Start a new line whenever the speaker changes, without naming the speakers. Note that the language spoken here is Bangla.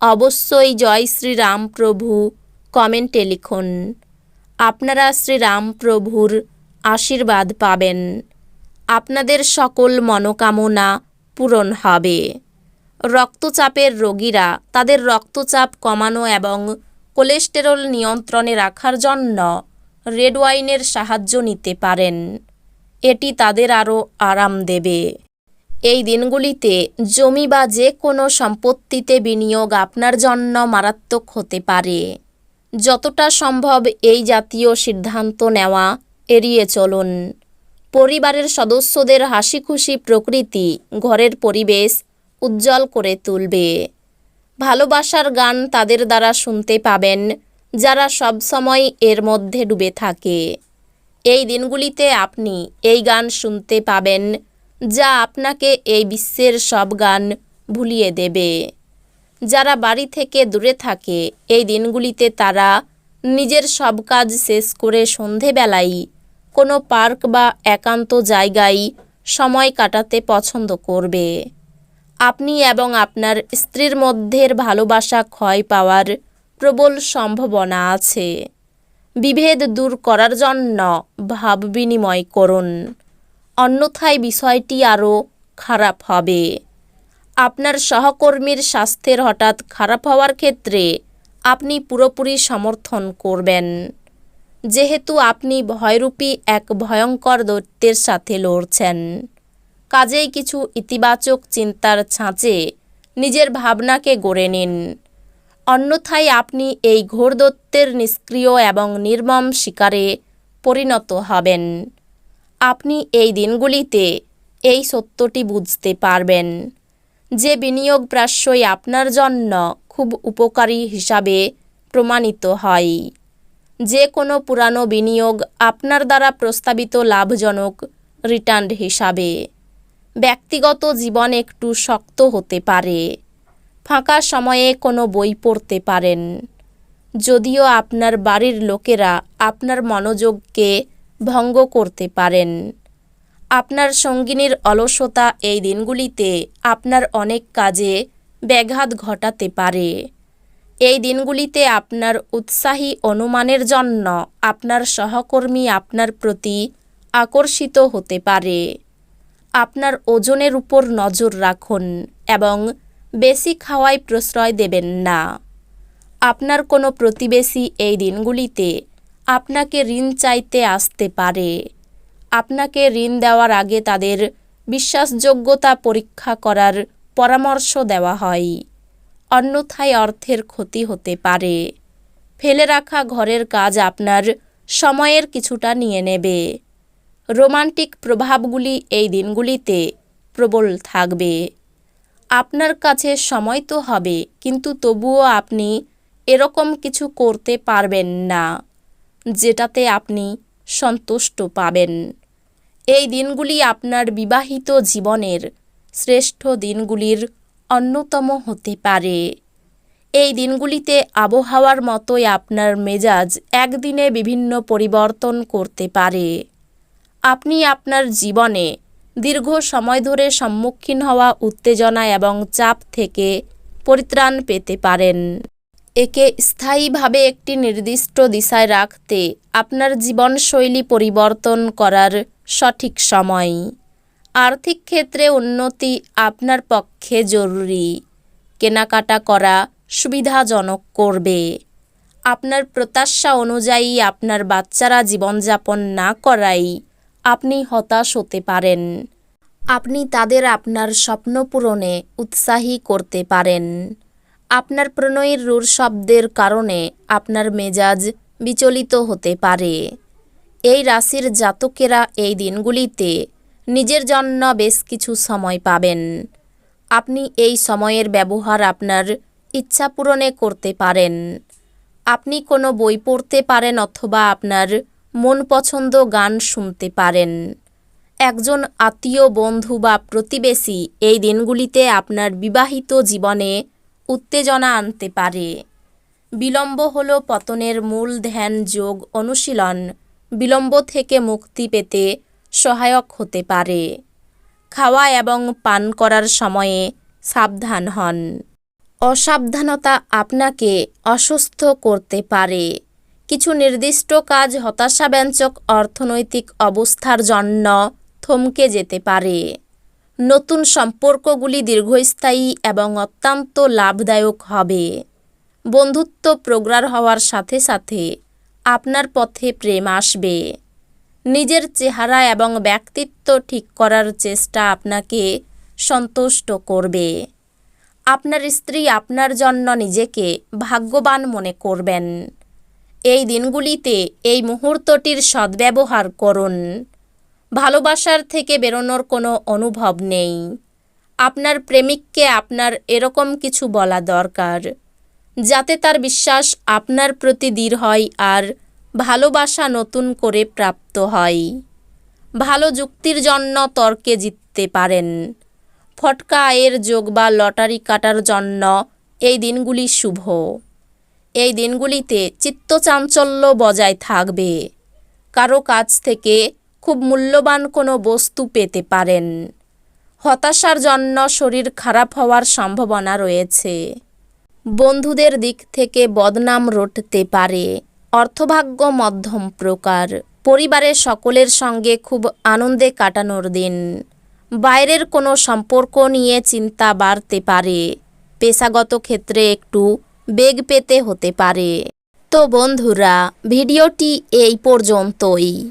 অবশ্যই জয় শ্রীরামপ্রভু। কমেন্টে লিখুন, আপনারা শ্রীরামপ্রভুর আশীর্বাদ পাবেন। আপনাদের সকল মনোকামনা পূরণ হবে। রক্তচাপের রোগীরা তাদের রক্তচাপ কমানো এবং কোলেস্টেরল নিয়ন্ত্রণে রাখার জন্য রেড ওয়াইনের সাহায্য নিতে পারেন। এটি তাদের আরও আরাম দেবে। এই দিনগুলিতে জমি বা যে কোনো সম্পত্তিতে বিনিয়োগ আপনার জন্য মারাত্মক হতে পারে। যতটা সম্ভব এই জাতীয় সিদ্ধান্ত নেওয়া এড়িয়ে চলুন। পরিবারের সদস্যদের হাসি খুশি প্রকৃতি ঘরের পরিবেশ উজ্জ্বল করে তুলবে। ভালোবাসার গান তাদের দ্বারা শুনতে পাবেন, যারা সবসময় এর মধ্যে ডুবে থাকে। এই দিনগুলিতে আপনি এই গান শুনতে পাবেন যা আপনাকে এই বিশ্বের সব গান ভুলিয়ে দেবে। যারা বাড়ি থেকে দূরে থাকে, এই দিনগুলিতে তারা নিজের সব কাজ শেষ করে সন্ধেবেলায় কোনো পার্ক বা একান্ত জায়গায় সময় কাটাতে পছন্দ করবে। আপনি এবং আপনার স্ত্রীর মধ্যের ভালোবাসা ক্ষয় পাওয়ার প্রবল সম্ভাবনা আছে। বিভেদ দূর করার জন্য ভাব বিনিময় করুন। অন্যথায় বিষয়টি আরও খারাপ হবে। আপনার সহকর্মীর স্বাস্থ্যের হঠাৎ খারাপ হওয়ার ক্ষেত্রে আপনি পুরোপুরি সমর্থন করবেন। যেহেতু আপনি ভয়রূপী এক ভয়ঙ্কর দৈত্যের সাথে লড়ছেন। কাজেই কিছু ইতিবাচক চিন্তার ছাঁচে নিজের ভাবনাকে গড়ে নিন। অন্যথায় আপনি এই ঘোরদত্তের নিষ্ক্রিয় এবং নির্মম শিকারে পরিণত হবেন। আপনি এই দিনগুলিতে এই সত্যটি বুঝতে পারবেন যে বিনিয়োগ প্রাশ্যই আপনার জন্য খুব উপকারী হিসাবে প্রমাণিত হয়। যে কোনো পুরানো বিনিয়োগ আপনার দ্বারা প্রস্তাবিত লাভজনক রিটার্ন হিসাবে ব্যক্তিগত জীবন একটু শক্ত হতে পারে। ফাঁকা সময়ে কোনো বই পড়তে পারেন। যদিও আপনার বাড়ির লোকেরা আপনার মনোযোগকে ভঙ্গ করতে পারেন। আপনার সঙ্গিনীর অলসতা এই দিনগুলিতে আপনার অনেক কাজে ব্যাঘাত ঘটাতে পারে। এই দিনগুলিতে আপনার উৎসাহী অনুমানের জন্য আপনার সহকর্মী আপনার প্রতি আকর্ষিত হতে পারে। আপনার ওজনের উপর নজর রাখুন এবং বেশি খাওয়ায় প্রশ্রয় দেবেন না। আপনার কোনো প্রতিবেশী এই দিনগুলিতে আপনাকে ঋণ চাইতে আসতে পারে। আপনাকে ঋণ দেওয়ার আগে তাদের বিশ্বাসযোগ্যতা পরীক্ষা করার পরামর্শ দেওয়া হয়। অন্যথায় অর্থের ক্ষতি হতে পারে। ফেলে রাখা ঘরের কাজ আপনার সময়ের কিছুটা নিয়ে নেবে। রোমান্টিক প্রভাবগুলি এই দিনগুলিতে প্রবল থাকবে। আপনার কাছে সময় তো হবে, কিন্তু তবুও আপনি এরকম কিছু করতে পারবেন না। যেটাতে আপনি সন্তুষ্ট পাবেন। এই দিনগুলি আপনার বিবাহিত জীবনের শ্রেষ্ঠ দিনগুলির অন্যতম হতে পারে। এই দিনগুলিতে আবহাওয়ার মতোই আপনার মেজাজ একদিনে বিভিন্ন পরিবর্তন করতে পারে। আপনি আপনার জীবনে দীর্ঘ সময় ধরে সম্মুখীন হওয়া উত্তেজনা এবং চাপ থেকে পরিত্রাণ পেতে পারেন। একে স্থায়ীভাবে একটি নির্দিষ্ট দিশায় রাখতে আপনার জীবনশৈলী পরিবর্তন করার সঠিক সময়। আর্থিক ক্ষেত্রে উন্নতি আপনার পক্ষে জরুরি। কেনাকাটা করা সুবিধাজনক করবে। আপনার প্রত্যাশা অনুযায়ী আপনার বাচ্চারা জীবনযাপন না করাই আপনি হতাশ হতে পারেন। আপনি তাদের আপনার স্বপ্ন পূরণে উৎসাহী করতে পারেন। আপনার প্রণয়ের রূঢ় শব্দের কারণে আপনার মেজাজ বিচলিত হতে পারে। এই রাশির জাতকেরা এই দিনগুলিতে নিজের জন্য বেশ কিছু সময় পাবেন। আপনি এই সময়ের ব্যবহার আপনার ইচ্ছা পূরণে করতে পারেন। আপনি কোনো বই পড়তে পারেন অথবা আপনার মন পছন্দ গান শুনতে পারেন। একজন আত্মীয়, বন্ধু বা প্রতিবেশী এই দিনগুলিতে আপনার বিবাহিত জীবনে উত্তেজনা আনতে পারে। বিলম্ব হল পতনের মূল ধ্যান যোগ অনুশীলন। বিলম্ব থেকে মুক্তি পেতে সহায়ক হতে পারে। খাওয়া এবং পান করার সময়ে সাবধান হন। অসাবধানতা আপনাকে অসুস্থ করতে পারে। কিছু নির্দিষ্ট কাজ হতাশাব্যঞ্জক অর্থনৈতিক অবস্থার জন্য থমকে যেতে পারে। নতুন সম্পর্কগুলি দীর্ঘস্থায়ী এবং অত্যন্ত লাভদায়ক হবে। বন্ধুত্ব প্রগাঢ় হওয়ার সাথে সাথে আপনার পথে প্রেম আসবে। নিজের চেহারা এবং ব্যক্তিত্ব ঠিক করার চেষ্টা আপনাকে সন্তুষ্ট করবে। আপনার স্ত্রী আপনার জন্য নিজেকে ভাগ্যবান মনে করবেন। এই দিনগুলিতে এই মুহূর্তটির সদ্ব্যবহার করুন। ভালোবাসার থেকে বেরোনোর কোনো অনুভব নেই। আপনার প্রেমিককে আপনার এরকম কিছু বলা দরকার, যাতে তার বিশ্বাস আপনার প্রতি দৃঢ় হয় আর ভালোবাসা নতুন করে প্রাপ্ত হয়। ভালো যুক্তির জন্য তর্কে জিততে পারেন। ফটকা আয়ের যোগ বা লটারি কাটার জন্য এই দিনগুলি শুভ। এই দিনগুলিতে চিত্তচাঞ্চল্য বজায় থাকবে। কারও কাছ থেকে খুব মূল্যবান কোনো বস্তু পেতে পারেন। হতাশার জন্য শরীর খারাপ হওয়ার সম্ভাবনা রয়েছে। বন্ধুদের দিক থেকে বদনাম রটতে পারে। অর্থভাগ্য মধ্যম প্রকার। পরিবারের সকলের সঙ্গে খুব আনন্দে কাটানোর দিন। বাইরের কোনো সম্পর্ক নিয়ে চিন্তা বাড়তে পারে। পেশাগত ক্ষেত্রে একটু বেগ পেতে হতে পারে। তো বন্ধুরা, ভিডিওটি এই পর্যন্তই।